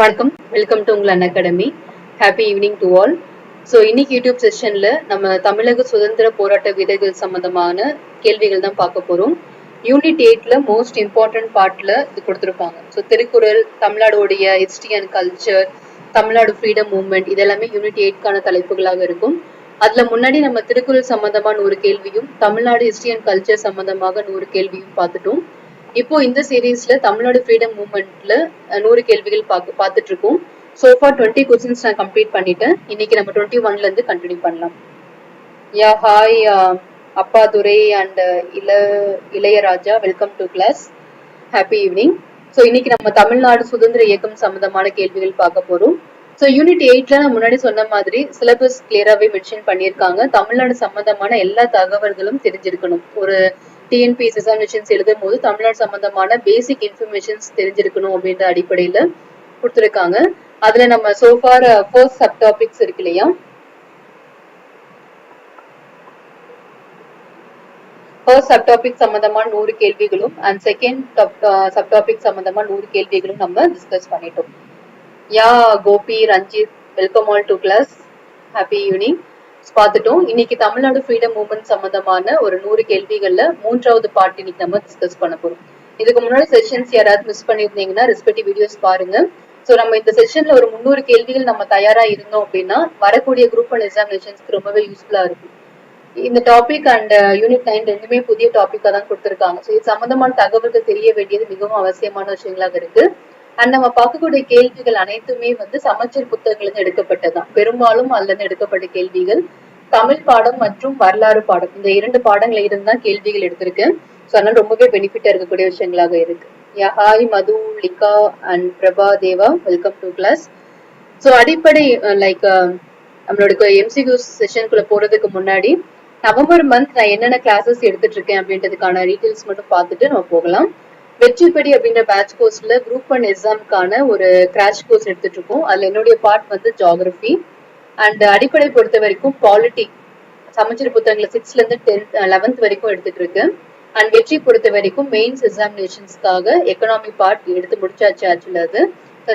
வணக்கம். Welcome to உங்கள் Unacademy happy evening to all so இன்னைக்கு யூடியூப் செஷன்ல நம்ம தமிழக சுதந்திர போராட்ட வீரர்கள் சம்பந்தமான கேள்விகள் தான் பார்க்க போறோம். யூனிட் எயிட்ல மோஸ்ட் இம்பார்ட்டன்ட் பார்ட்ல இது கொடுத்துருப்பாங்க. So Thirukkural தமிழ்நாடோடைய history and culture Tamil Nadu freedom movement இதெல்லாமே யூனிட் எயிட்கான தலைப்புகளாக இருக்கும். அதுல முன்னாடி நம்ம திருக்குறள் சம்பந்தமா நூறு கேள்வியும் தமிழ்நாடு ஹிஸ்டரி அண்ட் கல்ச்சர் சம்பந்தமாக நூறு கேள்வியும் பார்த்துட்டோம். இப்போ இந்த சீரீஸ்ல தமிழ்நாடு ஃப்ரீடம் மூவ்மெண்ட்ல நூறு கேள்விகள் பார்க்க பார்த்துட்டு இருக்கோம் சோஃபா டுவெண்ட்டி கொஸ்டின்ஸ் நான் கம்ப்ளீட் பண்ணிட்டேன். இன்னைக்கு நம்ம டுவெண்ட்டி ஒன்ல இருந்து கண்டினியூ பண்ணலாம். யா ஹாய் uh, அப்பா துரை அண்ட் uh, இள Ilaiyaraaja welcome to class happy evening so இன்னைக்கு நம்ம தமிழ்நாடு சுதந்திர இயக்கம் சம்பந்தமான கேள்விகள் பார்க்க போறோம். ஸோ யூனிட் எயிட்ல நான் முன்னாடி சொன்ன மாதிரி சிலபஸ் கிளியராகவே மென்ஷன் பண்ணியிருக்காங்க. தமிழ்நாடு சம்பந்தமான எல்லா தகவல்களும் தெரிஞ்சிருக்கணும். ஒரு டிஎன்பிஎஸ் எக்ஸாமினேஷன்ஸ் எழுதும் போது தமிழ்நாடு சம்பந்தமான பேசிக் இன்ஃபர்மேஷன்ஸ் தெரிஞ்சிருக்கணும் அப்படின்ற அடிப்படையில கொடுத்துருக்காங்க. அதுல நம்ம சோஃபார் ஃபர்ஸ்ட் சப் டாபிக்ஸ் இருக்கு இல்லையா? ஃபர்ஸ்ட் சப் டாபிக் சம்பந்தமா நூறு கேள்விகளும் அண்ட் செகண்ட் சப் டாபிக் சம்பந்தமா நூறு கேள்விகளும் நம்ம டிஸ்கஸ் பண்ணிட்டோம். Yeah Gopi Ranjith welcome all to class happy evening பார்த்துட்டோம். இன்னைக்கு தமிழ்நாடு ஃப்ரீடம் மூவ்மெண்ட் சம்பந்தமான ஒரு நூறு கேள்விகள்ல மூன்றாவது பார்ட் இன்னைக்கு நம்ம டிஸ்கஸ் பண்ண போறோம். இதுக்கு முன்னாடி செஷன்ஸ் யாராவது மிஸ் பண்ணியிருந்தீங்கன்னா ரெஸ்பெக்டிவ் வீடியோஸ் பாருங்க. ஸோ நம்ம இந்த செஷன்ல ஒரு முந்நூறு கேள்விகள் நம்ம தயாரா இருந்தோம் அப்படின்னா வரக்கூடிய குரூப் அண்ட் எக்ஸாமினேஷன்ஸ்க்கு ரொம்பவே யூஸ்ஃபுல்லா இருக்கும். இந்த டாபிக் அண்ட் யூனிட் நைன் ரெண்டுமே புதிய டாபிக்கா தான் கொடுத்துருக்காங்க. ஸோ இது சம்பந்தமான தகவல்கள் தெரிய வேண்டியது மிகவும் அவசியமான விஷயங்களாக இருக்கு. அண்ட் நம்ம பார்க்கக்கூடிய கேள்விகள் அனைத்துமே வந்து சமச்சீர் புத்தகங்கள்ல இருந்து எடுக்கப்பட்டதுதான். பெரும்பாலும் அதுல இருந்து எடுக்கப்பட்ட கேள்விகள் தமிழ் பாடம் மற்றும் வரலாறு பாடம். இந்த இரண்டு பாடங்களை இருந்து தான் கேள்விகள் எடுத்திருக்கேன் ஸோ அதனால ரொம்பவே பெனிஃபிட்டா இருக்கக்கூடிய விஷயங்களாக இருக்கு. Yeah hi Madhulika and Prabha Deva welcome to class so அடிப்படை லைக் நம்மளோட எம்சிக்யூ செஷனுக்குள்ள போறதுக்கு முன்னாடி நவம்பர் மந்த் நான் என்னென்ன கிளாஸஸ் எடுத்துட்டு இருக்கேன் அப்படின்றதுக்கான டீட்டெயில்ஸ் மட்டும் பார்த்துட்டு நம்ம போகலாம். வெற்றிப்படி அப்படின்ற பேட்ச் கோர்ஸ்ல குரூப் ஒன் எக்ஸாம்க்கான ஒரு கிராஷ் கோர்ஸ் எடுத்துட்டு இருக்கோம். அதுல என்னுடைய பார்ட் வந்து ஜாகிரபி அண்ட் அடிப்படை பொறுத்த வரைக்கும் பாலிட்டி சமச்சீர் புத்தகங்களை சிக்ஸ்ல இருந்து டென்த் லெவன்த் வரைக்கும் எடுத்துட்டு இருக்கு. அண்ட் வெற்றி பொறுத்த வரைக்கும் மெயின்ஸ் எக்ஸாமினேஷன்ஸ்க்காக எக்கனாமி பார்ட் எடுத்து முடிச்சாச்சு ஆக்சுவலா அது.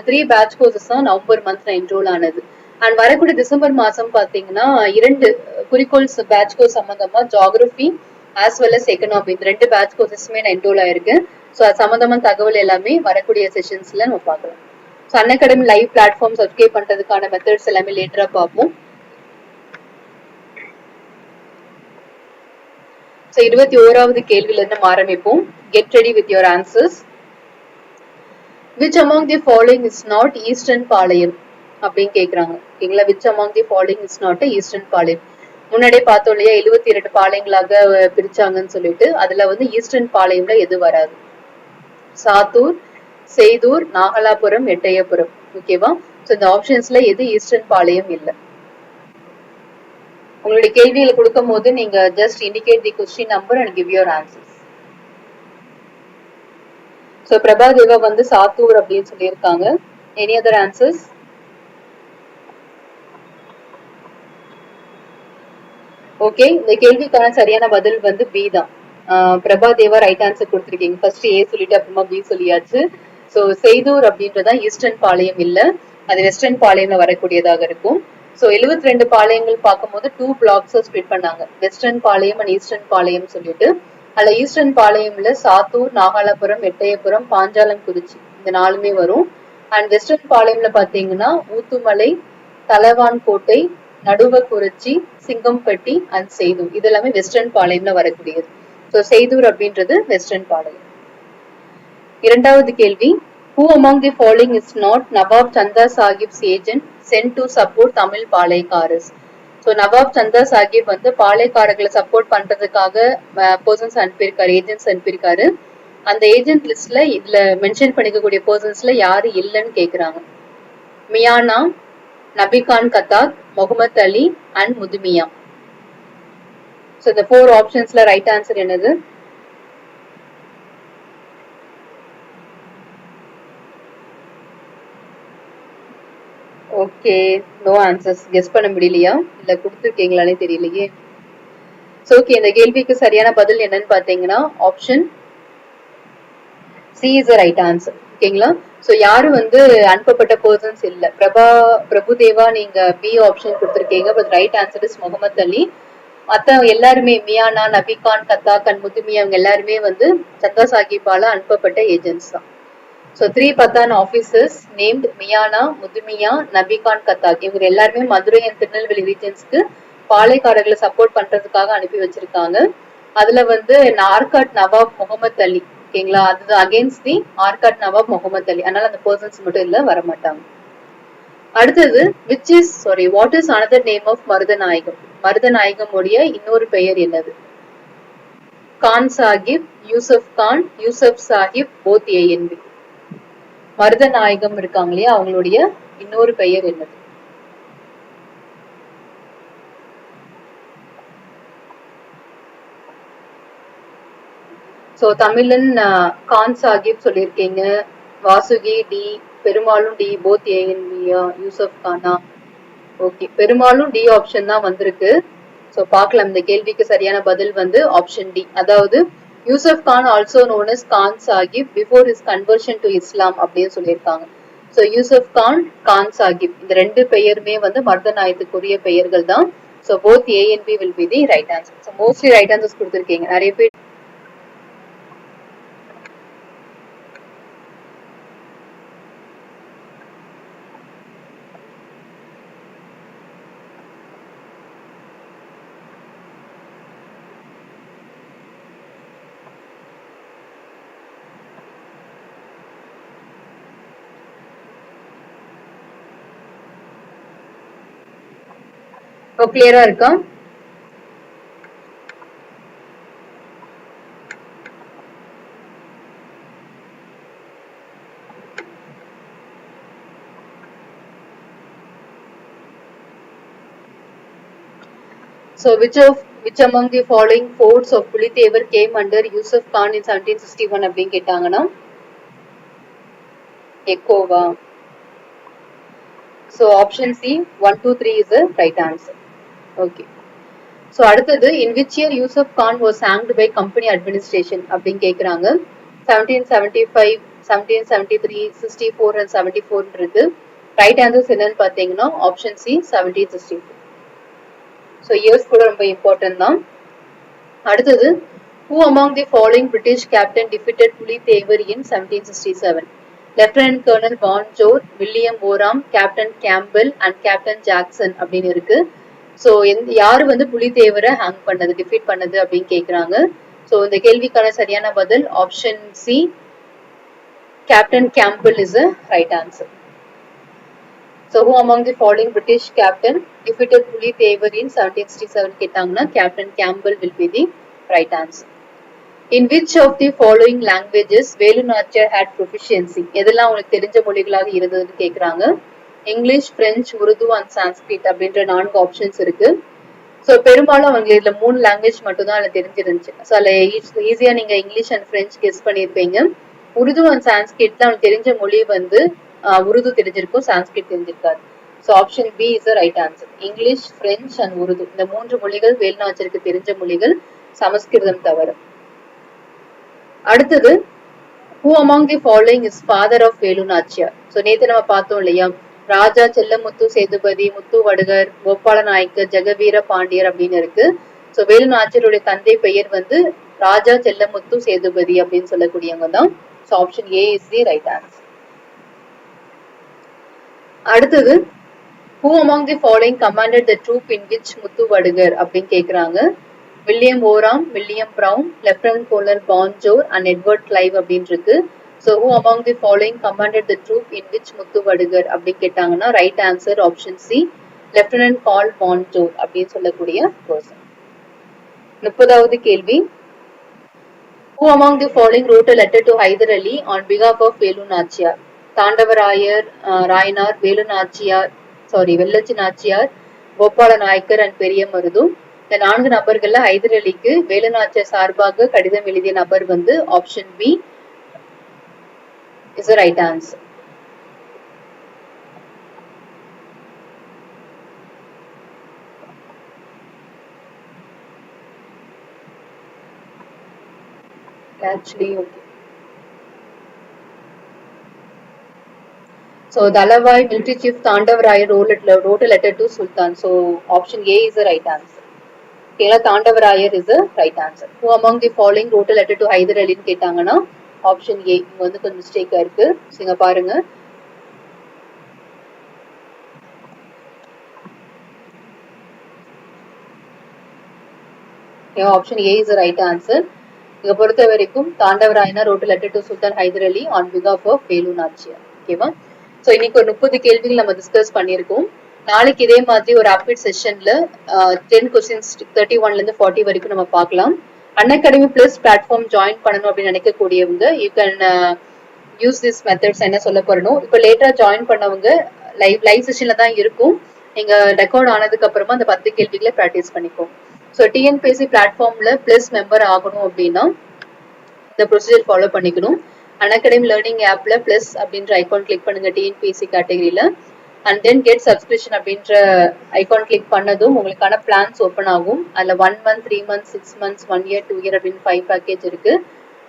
த்ரீ பேட்ச் கோர்சஸ் தான் நவம்பர் மந்த் நான் என்ரோல் ஆனது. அண்ட் வரக்கூடிய டிசம்பர் மாசம் பாத்தீங்கன்னா இரண்டு குறிக்கோள்ஸ் பேட்ச் கோர்ஸ் சம்பந்தமா geography as well as economy இந்த ரெண்டு பேட்ச் கோர்சஸுமே நான் என்ரோல் ஆயிருக்கேன். ஸோ அது சம்மந்தமான தகவல் எல்லாமே வரக்கூடிய செஷன்ஸ்ல நம்ம பார்க்கலாம். So Unacademy live platform subscribe பண்றதுக்கான மெத்தட்ஸ் எல்லாமே லேட்டரா பார்ப்போம். ஸோ இருபத்தி ஓராவது கேள்வியிலிருந்து நம்ம ஆரம்பிப்போம். Get ready with your answers which among the following is not eastern palayam அப்படின்னு கேட்குறாங்க ஓகேங்களா? Which among the following is not eastern palayam முன்னாடியே பார்த்தோம் இல்லையா? எழுபத்தி இரண்டு பாளையங்களாக பிரிச்சாங்கன்னு சொல்லிட்டு அதுல வந்து ஈஸ்டர்ன் பாளையம்ல எது வராது? சாத்தூர் செய்தூர் நாகலாபுரம் எட்டயபுரம். ஓகேவா ஸோ இந்த ஆப்ஷன்ஸ்ல எது ஈஸ்டர்ன் பாளையம் இல்லை? உங்களுடைய கேள்வியில கொடுக்கும் போது நீங்க just indicate the question number and give your answers so Prabhadeva வந்து சாத்தூர் அப்படின்னு சொல்லியிருக்காங்க. எனி அதர் ஆன்சர்ஸ் ஓகே இந்த கேள்விக்கான சரியான பதில் வந்து பி தான். பிரபா தேவா ரைட் ஆன்சர் கொடுத்துருக்கீங்க. ஃபர்ஸ்ட் ஏ சொல்லிட்டு அப்புறமா பி சொல்லியாச்சு. ஸோ செய்தூர் அப்படின்றதா ஈஸ்டர்ன் பாளையம் இல்ல. அது வெஸ்டர்ன் பாளையம்ல வரக்கூடியதாக இருக்கும். ஸோ எழுபத்தி ரெண்டு பாளையங்கள் பார்க்கும்போது டூ பிளாக்ஸ் ஸ்ப்ளிட் பண்ணாங்க. Western palayam and eastern palayam சொல்லிட்டு. அதுல ஈஸ்டர்ன் பாளையம்ல சாத்தூர் நாகாலபுரம் எட்டயபுரம் பாஞ்சாலம் குறிச்சி இந்த நாலுமே வரும். அண்ட் வெஸ்டர்ன் பாளையம்ல பாத்தீங்கன்னா ஊத்துமலை தலவான் கோட்டை நடுவக்குறிச்சி சிங்கம்பட்டி அண்ட் செய்தூர். இது எல்லாமே வெஸ்டர்ன் பாளையம்ல வரக்கூடியது. ஸோ செய்தூர் அப்படின்றது வெஸ்டர்ன் பாடல். இரண்டாவது கேள்வி who among the following is not Nawab Chanda Sahib's agent sent to support Tamil palayakkaras so Nawab Chanda Sahib வந்து பாளையக்காரர்களை சப்போர்ட் பண்றதுக்காக பர்சன்ஸ் அனுப்பியிருக்காரு ஏஜென்ட்ஸ் அனுப்பியிருக்காரு. அந்த ஏஜென்ட் லிஸ்ட்ல இதுல மென்ஷன் பண்ணிக்கக்கூடிய பர்சன்ஸ்ல யாரு இல்லைன்னு கேக்குறாங்க. மியானா நபிகான் கத்தாக் முகமது அலி அண்ட் முதுமியா. ஸோ இந்த ஃபோர் ஆப்ஷன்ஸ்ல ரைட் ஆன்சர் என்னது? ஓகே நோ ஆன்சர்ஸ் கெஸ் பண்ண முடியலையா? இல்ல கொடுத்துருக்கீங்களானே தெரியலையே. ஸோ ஓகே இந்த கேள்விக்கு சரியான பதில் என்னன்னு பாத்தீங்கன்னா option C is right answer ஓகேங்களா? சோ யாரும் வந்து அனுப்பப்பட்ட பர்சன்ஸ் இல்ல? பிரபா பிரபுதேவா நீங்க பி ஆப்ஷன் கொடுத்துருக்கீங்க but right answer is Muhammad Ali. மற்ற எல்லாருமே மியானா நபிகான் கத்தாக்கன் முத்துமி அவங்க எல்லாருமே வந்து சத்தா சாஹிப்பால அனுப்பப்பட்ட ஏஜென்ட்ஸ் தான். So three Pathan officers named Miyana Mudumiya Nabikhan Kattak. இவங்க எல்லாருமே மதுரை அண்ட் திருநெல்வேலி ரீஜன்ஸ்க்கு பாலைக்காரர்களை சப்போர்ட் பண்றதுக்காக அனுப்பி வச்சிருக்காங்க. அதுல வந்து ஆர்காட் நவாப் முகமது அலி ஓகேங்களா? அது அகேன்ஸ்ட் தி ஆர்காட் நவாப் முகமது அலி. அதனால அந்த பர்சன்ஸ் மட்டும் இல்ல வர மாட்டாங்க அடுத்தது which is sorry what is another name of Marudhanayagam? Marudhanayagam உடைய இன்னொரு பெயர் என்னது? Khan Sahib Yusuf Khan Yusuf Sahib both A and B Marudhanayagam இருக்காங்க இல்லையா? அவங்களுடைய இன்னொரு பெயர் என்னது? சோ தமிழன் கான் சாஹிப் சொல்லியிருக்கீங்க. வாசுகி டி பெருமாளும் டி போத் ஏஎன்பியா யூசப் கானா. ஓகே பெரும்பாலும் டி ஆப்ஷன் தான் வந்திருக்கு. ஸோ பார்க்கலாம் இந்த கேள்விக்கு சரியான பதில் வந்து ஆப்ஷன் டி அதாவது Yusuf Khan also known as Khan Sahib before is conversion to Islam அப்படின்னு சொல்லியிருக்காங்க. ஸோ யூசப் கான் கான் சாஹிப் இந்த ரெண்டு பெயருமே வந்து மர்தநாயத்துக்குரிய பெயர்கள் தான். So both A and B will be the right answer so mostly right answers கொடுத்துருக்கீங்க. நிறைய பேர் இப்போ கிளியரா இருக்கும் So which of which among the following forts of Pulitevar came under Yusuf Khan in 1761 அப்படின்னு கேட்டாங்கன்னா எக்கோவா so option C one two three is the right answer okay so அடுத்தது in which year Yusuf Khan was hanged by company administration அப்படின்னு கேட்குறாங்க seventeen seventy five seventeen seventy three sixty four and seventy four இருக்கு. Right answers என்னன்னு பார்த்தீங்கன்னா option C seventeen sixty four so years கூட ரொம்ப important தான். அடுத்தது who among the following British captain defeated Puli Thevar in seventeen sixty seven lieutenant colonel Vanjour William Orme captain Campbell and captain Jackson அப்படின்னு இருக்கு. So எந்த யாரு வந்து புலித்தேவரை hang பண்ணது டிஃபீட் பண்ணது அப்படின்னு கேக்குறாங்க. ஸோ இந்த கேள்விக்கான சரியான பதில் option C captain Campbell is a right answer so who among the following British captain defeated Pulithevar in seventeen sixty seven கேட்டாங்கன்னா captain Campbell will be the right answer in which of the following languages Velu Nachiyar had proficiency எதெல்லாம் உங்களுக்கு தெரிஞ்ச மொழிகளாக இருந்ததுன்னு கேட்குறாங்க English French Urdu and Sanskrit அப்படின்ற நான்கு options இருக்கு. ஸோ பெரும்பாலும் அவங்க இதில் மூணு லாங்குவேஜ் மட்டும்தான் அதில் தெரிஞ்சிருந்துச்சு. ஸோ அதில் ஈஸியாக நீங்கள் இங்கிலீஷ் அண்ட் ஃப்ரெஞ்ச் கெஸ் பண்ணியிருப்பீங்க. உருது அண்ட் சான்ஸ்கிரிட்ல அவனுக்கு தெரிஞ்ச மொழி வந்து உருது தெரிஞ்சிருக்கும் சான்ஸ்கிரிட் தெரிஞ்சிருக்காது. So option B is the right answer English French and Urdu இந்த மூன்று மொழிகள் வேல்நாச்சருக்கு தெரிஞ்ச மொழிகள் சமஸ்கிருதம் தவிர. அடுத்தது who among the following is father of Velu Nachiyar so நேற்று நம்ம பார்த்தோம் இல்லையா? ராஜா செல்லமுத்து சேதுபதி முத்து வடுகர் கோபால நாயக்கர் ஜெகவீர பாண்டியர் அப்படின்னு இருக்கு. ஸோ வேலு நாச்சியருடைய தந்தை பெயர் வந்து ராஜா செல்லமுத்து சேதுபதி அப்படின்னு சொல்லக்கூடியவங்க தான். So option A is the right answer அடுத்தது who among the following commanded the troop in which Muthu Vadugar அப்படின்னு கேக்குறாங்க. William Orme William Brown lieutenant colonel Banjour and Edward Clive அப்படின்னு இருக்கு. So who among the following commanded the troop in which Muthu Vadugar அப்படின்னு கேட்டாங்கன்னா right answer option C lieutenant colonel Banjour அப்படின்னு சொல்லக்கூடிய person முப்பதாவது கேள்வி. Who among the following wrote a letter to Hyder Ali on பிகாப் of Velu Nachiyar Thandavarayar Rayanar Velu Nachiyar sorry Vellachi Nachiyar Gopala Nayakkar and Periya Marudhu இந்த நான்கு நபர்கள்ல ஹைதர் அலிக்கு வேலுநாச்சியார் சார்பாக கடிதம் எழுதிய நபர் வந்து option B is the right answer. actually okay So Dalawai military chief Tandav Rai wrote, wrote a letter to Sultan. So option A is the right answer. ஓகேங்களா Thandavarayar is right answer who among the following wrote letter to Hyder அலின்னு கேட்டாங்கன்னா option A இங்க வந்து கொஞ்சம் மிஸ்டேக்கா இருக்கு. இங்க பாருங்க. Option A is right answer இங்க பொறுத்த வரைக்கும் தாண்டவராயனா wrote letter to Sultan Hyder Ali on because of of Velu Nachiyar ஓகேவா ஸோ இன்னைக்கு ஒரு முப்பது கேள்விகள் நம்ம டிஸ்கஸ் பண்ணியிருக்கோம். நாளைக்கு இதே மாதிரி ஒரு அப்டேட் செஷன்ல டென் கொஸ்டின்ஸ் தேர்ட்டி ஒன்ல இருந்து ஃபார்ட்டி வரைக்கும் நம்ம பார்க்கலாம். Unacademy plus platform join பண்ணணும் அப்படின்னு நினைக்கக்கூடியவங்க you can use this methods என்ன சொல்ல போறணும் இப்போ லேட்டரா ஜாயின் பண்ணவங்க லைவ் லைவ் செஷன்ல தான் இருக்கும். நீங்க ரெக்கார்ட் ஆனதுக்கு அப்புறமா அந்த பத்து கேள்விகளை ப்ராக்டிஸ் பண்ணிக்கும் ஸோ டிஎன்பிஎஸ்சி பிளாட்ஃபார்ம்ல பிளஸ் மெம்பர் ஆகணும் அப்படின்னா இந்த ப்ரொசீஜர் ஃபாலோ பண்ணிக்கணும். அன்அகாடமி லேர்னிங் ஆப்ல பிளஸ் அப்படின்ற ஐக்கான் கிளிக் பண்ணுங்க டிஎன்பிஎஸ்சி கேட்டகரியில அண்ட் தென் கெட் சப்ஸ்கிரிப்ஷன் அப்படின்ற ஐகான் கிளிக் பண்ணதும் உங்களுக்கான பிளான்ஸ் ஓப்பன் ஆகும். அதில் one month three month six months one year two year அப்படின்னு ஃபைவ் பேக்கேஜ் இருக்கு.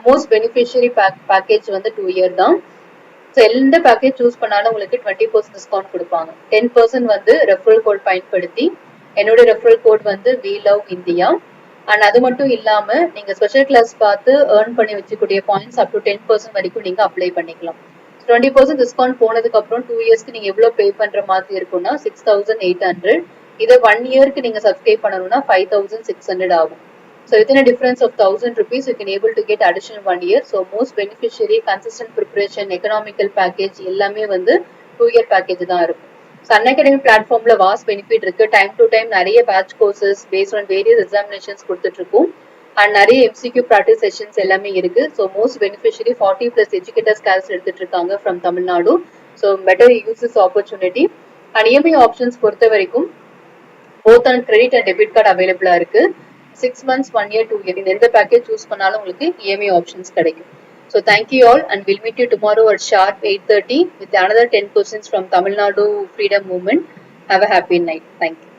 மோஸ்ட் பெனிஃபிஷியரி பேக் பேக்கேஜ் வந்து டூ இயர் தான். ஸோ எந்த பேக்கேஜ் சூஸ் பண்ணாலும் உங்களுக்கு டுவெண்ட்டி பர்சன்ட் டிஸ்கவுண்ட் கொடுப்பாங்க. டென் பர்சன்ட் வந்து ரெஃபரல் கோட் பயன்படுத்தி என்னோட ரெஃபரல் கோட் வந்து வி லவ் இந்தியா அண்ட் அது மட்டும் இல்லாமல் நீங்கள் ஸ்பெஷல் கிளாஸ் பார்த்து ஏர்ன் பண்ணி வச்சுக்கூடிய points up to ten percent வரைக்கும் நீங்கள் அப்ளை பண்ணிக்கலாம். டுவெண்ட்டி பர்சன்ட் டிஸ்கவுண்ட் போனதுக்கு அப்புறம் டூ இயர்ஸ்க்கு நீங்க எவ்வளவு பே பண்ற மாதிரி இருக்கும்னா சிக்ஸ் தௌசண்ட் எயிட் ஹண்ட்ரட் இதை ஒன் இயர்க்கு நீங்க சப்ஸ்கிரைப் பண்ணணும்னா ஃபைவ் தௌசண்ட் சிக்ஸ் ஹண்ட்ரட் ஆகும். So within a difference of thousand rupees you can able to get additional one year. So most beneficiary consistent preparation economical package எல்லாமே வந்து two year package தான் இருக்கும். Unacademy பிளாட்ஃபார்ம்ல was benefit இருக்கு. Time to time நிறைய batch courses based on various examinations கொடுத்துட்டு இருக்கும். And நிறைய எம்சிக்யூ ப்ராக்டிஸ் செஷன்ஸ் எல்லாமே இருக்கு. So most beneficiary forty plus educators class எடுத்துட்டு இருக்காங்க from Tamil Nadu so better uses opportunity and EMI options பொறுத்த வரைக்கும் both and credit and debit card அவைலபிளா இருக்கு. Six months one year two year இந்த எந்த பேக்கேஜ் சூஸ் பண்ணாலும் உங்களுக்கு இஎம்ஐ ஆப்ஷன்ஸ் கிடைக்கும். So thank you all and will meet you tomorrow at sharp eight thirty with another ten questions from Tamil Nadu freedom movement have a happy night thank you